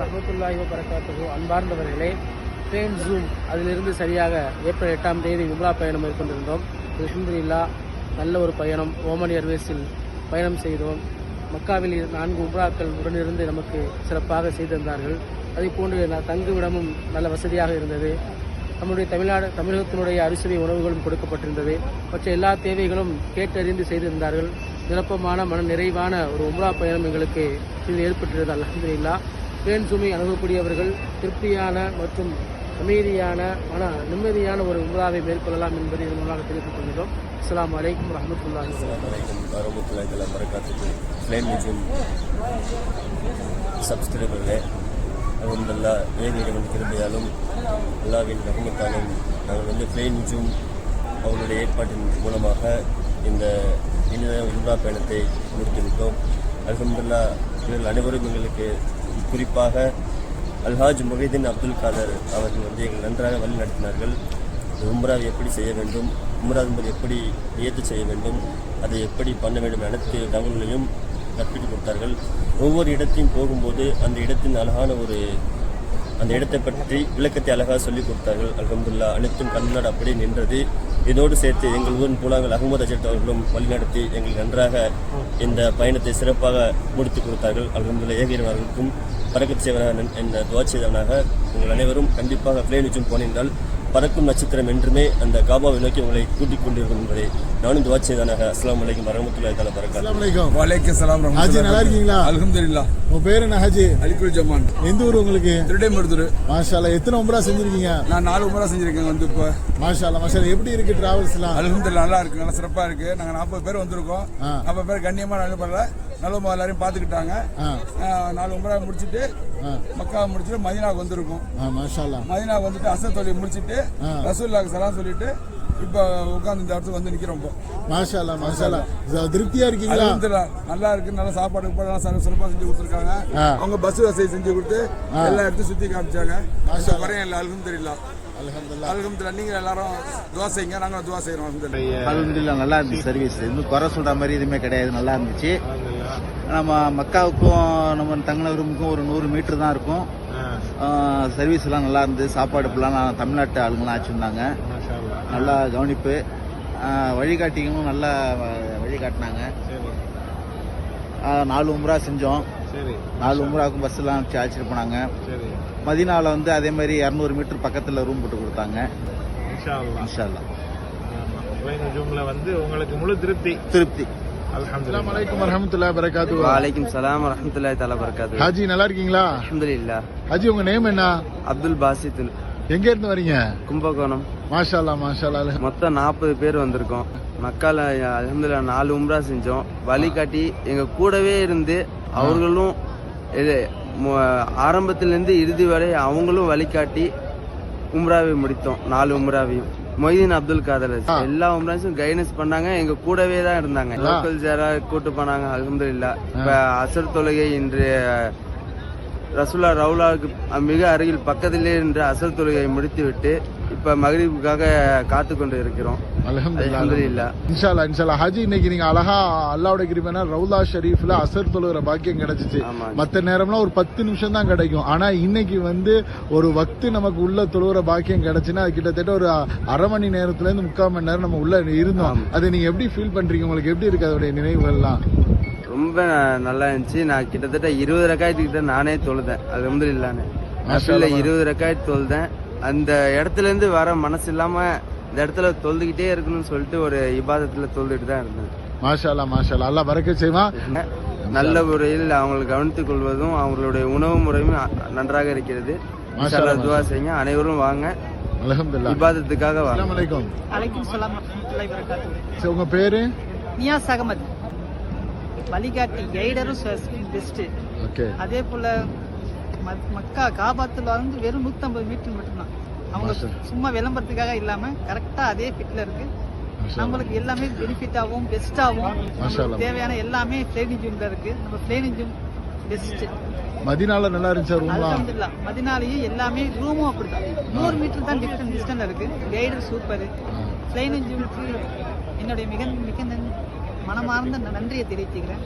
ரஹமத்துல்லாஹி வரகாத்துஹு அன்பார்ந்தவர்களே train zoom அதிலிருந்து சரியாக ஏப்ரல் எட்டாம் தேதி உம்ரா பயணம் மேற்கொண்டிருந்தோம். அலமதுல்லா நல்ல ஒரு பயணம். ஓமன் ஏர்வேஸில் பயணம் செய்தோம். மக்காவில் நான்கு உம்ராக்கள் உடனிருந்து நமக்கு சிறப்பாக செய்திருந்தார்கள் அதே போன்று தங்குவிடமும் நல்ல வசதியாக இருந்தது. நம்முடைய தமிழ்நாடு தமிழகத்தினுடைய அரிசுவை உணவுகளும் கொடுக்கப்பட்டிருந்தது. மற்ற எல்லா தேவைகளும் கேட்டறிந்து செய்திருந்தார்கள் நிரப்பமான மன நிறைவான ஒரு உம்ரா பயணம் எங்களுக்கு இது ஏற்பட்டிருந்தது. அலமதுல்லா பேன் சுமை அணுகக்கூடியவர்கள் திருப்தியான மற்றும் அமைதியான மன நிம்மதியான ஒரு உம்ராவை மேற்கொள்ளலாம் என்பதை இதன் மூலமாக தெரிவித்துக் கொள்கிறோம். அஸ்லாம் அலைக்கும் வரஹ்மத்துல்லாஹி வலைக்கம் வரமத்துல்லாஹி தஆலா பரக்காத்துக்கு ஃப்ளேம் நிஜம் சப்ஸ்கிரைபர்களே அல்ஹம்துலில்லா ஏக இறைவன் அல்லாவின் ரகமத்தாலும் நாங்கள் வந்து ஃப்ளேம் நிஜம் அவங்களுடைய ஏற்பாட்டின் மூலமாக இந்த இனித உம்ரா பயணத்தை முடித்துவிட்டோம். அலமதுல்லா இவர்கள் அனைவரும் எங்களுக்கு குறிப்பாக அல்ஹாஜ் முகைதீன் அப்துல் காதர் அவர்கள் வந்து எங்கள் நன்றாக வழி நடத்தினார்கள். உம்ராவை எப்படி செய்ய வேண்டும் உம்ரா என்பது எப்படி ஏற்று செய்ய வேண்டும் அதை எப்படி பண்ண வேண்டும் அனைத்து தகவல்களையும் கற்பித்துக் கொடுத்தார்கள். ஒவ்வொரு இடத்தையும் போகும்போது அந்த இடத்தின் அழகான ஒரு அந்த இடத்தை பற்றி விளக்கத்தை அழகாக சொல்லிக் கொடுத்தார்கள். அலமதுல்லா அனைத்தும் கண்ணாடு அப்படியே நின்றது. இதோடு சேர்த்து எங்கள் ஊரின் புலாங்கள் அகமது அஜத் அவர்களும் வழிநடத்தி எங்கள் நன்றாக இந்த பயணத்தை சிறப்பாக முடித்து கொடுத்தார்கள். அவர்கள் ஏகிரன் அவர்களுக்கும் பறக்கச் செய்வனாக என்ற துவா செய்தவனாக உங்கள் அனைவரும் கண்டிப்பாக பிளேனிச்சும் போனீர்கள். பறக்கும் நட்சத்திரம் என்றுமே அந்த காபாவை நோக்கி உங்களை கூட்டிக் கொண்டிருக்கும் என்பதை நானும் துவா செய்தவனாக அஸ்லாம் வலைக்கம் பரக்காத்துஹு அஸ்ஸலாமு அலைக்கும். வலைக்கம் சலாம் ஹாஜி நல்லா இருக்கீங்களா? அல்ஹம்துலில்லா. உங்க பேர் என்ன ஹாஜி? அலிகுல் ஜமான் எந்த ஊர் உங்களுக்கு? திருடைமருதுரு மாஷால்லா எத்தனை உம்ரா செஞ்சிருக்கீங்க? நான் நாலு முறை செஞ்சிருக்கேன் வந்து இப்போ. மாஷால்லா மாஷால்லா எப்படி இருக்கு டிராவல்ஸ்லாம் அல்ஹம்துலில்லா நல்லா இருக்கு நல்லா சிறப்பா இருக்கு. நாங்க நாற்பது பேர் வந்திருக்கோம். நாற்பது பேர் கண்ணியமா நல்ல பண்ணல நல்ல எல்லாரையும் பார்த்துக்கிட்டாங்க. நாலு முறை முடிச்சிட்டு மக்கா முடிச்சிட்டு மதினாவுக்கு வந்திருக்கோம். மதினாவுக்கு வந்துட்டு அசர் தொழில் முடிச்சிட்டு. ரசூல்லாக்கு சலாம் சொல்லிட்டு இப்போ உட்காந்து இந்த இடத்துக்கு வந்து நிக்கிறோம் இப்போ. மாஷால்லா இது திருப்தியா இருக்கீங்களா? நல்லா இருக்கு நல்லா சாப்பாடு கூட நல்லா சிற- சிறப்பா செஞ்சு கொடுத்துருக்காங்க. அவங்க பஸ் வசதி செஞ்சு கொடுத்து எல்லா இடத்தையும் சுத்தி காமிச்சாங்க. மாஷா குறையும் இல்லை அல்ஹம்துலில்லா அல்ஹம்துலில்லாஹ். அல்ஹம்துலில்லா நீங்க எல்லாரும் துவா செய்யுங்க நாங்க துவா அல்ஹம்துலில்லா அல்ஹம்துலில்லாஹ். நல்லா இருந்துச்சு சர்வீஸ் இன்னும் குறை சொல்ற மாதிரி எதுவுமே கிடையாது நல்லா இருந்துச்சு. நம்ம மக்காவுக்கும் நம்ம தங்கின ரூமுக்கும் ஒரு நூறு மீட்டர் தான் இருக்கும். சர்வீஸ் எல்லாம் நல்லா இருந்தது. சாப்பாடு ஃபுல்லாக தமிழ்நாட்டு ஆளுங்களாம் வச்சுருந்தாங்க நல்லா கவனிப்பு. வழிகாட்டிகளும் நல்லா வ- வழிகாட்டினாங்க. நாலு உம்ரா செஞ்சோம். நாலு உம்ராவுக்கும் பஸ் எல்லாம் வச்சு அழைச்சிட்டு போனாங்க. மதினாவில் வந்து அதே மாதிரி இரநூறு மீட்டர் பக்கத்தில் ரூம் போட்டு கொடுத்தாங்க. இன்ஷா அல்லாஹ். ஜூம்ல வந்து உங்களுக்கு முழு திருப்தி. திருப்தி. அல்ஹம்துலில்லாஹ். அலைக்கும் வரஹ்மத்துல்லாஹி வரகாத்துஹு வலைக்கும் சலாம் வரமத்துல்லாஹி தஆலா பரக்காத்து ஹாஜி நல்லா இருக்கீங்களா? அல்ஹம்துலில்லாஹ். ஹாஜி உங்க நேம் என்ன? அப்துல் பாசித் எங்க இருந்து வரீங்க? கும்பகோணம். மாஷால்லா அல்ஹம்- மொத்தம் நாற்பது பேர் வந்திருக்கோம். மக்கால அல்ஹம்துலில்லாஹ் நாலு உம்ரா செஞ்சோம். வழிகாட்டி எங்க கூடவே இருந்து அவர்களும் இது ஆரம்பத்திலிருந்து இறுதி வரை அவங்களும் வழிகாட்டி உம்ராவை முடித்தோம். நாலு உம்ராவையும். மொய்தீன் அப்துல் காதர் எல்லா உம்ராஸும் கைடன்ஸ் பண்ணாங்க. எங்க கூடவே தான் இருந்தாங்க. லோக்கல் ஜாரா கூட்டு போனாங்க அல்ஹம்துலில்லாஹ். இப்ப அசர் தொழுகை இன்று ரசூலா ரவுலாவுக்கு மிக அருகில் பக்கத்திலே இன்று அசர் தொழுகையை முடித்துவிட்டு இப்ப மகரிபுக்காக காத்து கொண்டு இருக்கிறோம். இன்ஷால்லா இன்ஷால்லா ஹாஜி இன்னைக்கு நீங்க அழகா அல்லாவோட கிருபைனா ரவுலா ஷரீஃப்ல அசர் தொழுகிற பாக்கியம் கிடைச்சிச்சு. மத்த நேரம்லாம் ஒரு பத்து நிமிஷம் தான் கிடைக்கும். ஆனா இன்னைக்கு வந்து ஒரு வக்து நமக்கு உள்ள தொழுகிற பாக்கியம் கிடைச்சுன்னா அது கிட்டத்தட்ட ஒரு அரை மணி நேரத்துல இருந்து முக்கால் மணி நேரம் நம்ம உள்ள இருந்தோம். அதை நீங்க எப்படி ஃபீல் பண்றீங்க? உங்களுக்கு எப்படி இருக்கு அதோடைய நினைவுகள்லாம்? ரொம்ப நல்லா இருந்துச்சு. நான் கிட்டத்தட்ட இருபது ரக்காயத்து கிட்ட நானே தொழுதேன். அல்ஹம்துலில்லாஹ்னு நஃபில்ல இருபது ரக்காயத்து தொழுதேன். அந்த இடத்துல இருந்து வர மனசு இல்லாம இந்த இடத்துல தொழுதுகிட்டே இருக்கணும்னு சொல்லிட்டு ஒரு இபாதத்துல தொழுதுட்டு தான் இருந்தேன். மாஷால்லா மாஷால்லா அல்லாஹ். பறக்க செய்வான். நல்ல முறையில் அவங்களை கவனித்துக் கொள்வதும் அவங்களுடைய உணவு முறையும் நன்றாக இருக்கிறது. அல்லாஹ் துவா செய்யுங்க. அனைவரும் வாங்க. அல்ஹம்துலில்லாஹ். இபாதத்துக்காக வாங்க. அலைக்கும். அலைக்கும் சலாம். உங்க பேரு? நியாஸ் அகமது. வழிகாட்டி கைடரும் பெஸ்ட் ஓகே. அதே போல மக்கா காபாத்துல வந்து வெறும் 150 மீட்டர் மட்டும்தான். அவங்க. சும்மா விளம்பரத்துக்காக இல்லாம கரெக்டா அதே ஃபிட்ல இருக்கு. நம்மளுக்கு எல்லாமே மாஷா அல்லாஹ். தேவையான எல்லாமே பிளேனிங் ஜூம்ல இருக்கு. நம்ம பிளேனிங் ஜூம் பெஸ்ட் மதினால நல்லா இருந்துச்சு ரூம்லாம். மதினாலேயும் எல்லாமே ரூமும் அப்படிதான். நூறு மீட்டர் தான் டிஃபரண்ட் டிஸ்டன்ஸ் இருக்கு. கைடர் சூப்பர் பிளேனிங் ஜூமுக்கு என்னுடைய மிக மிக மனமார்ந்த நன்றியை தெரிவிச்சுக்கிறேன்.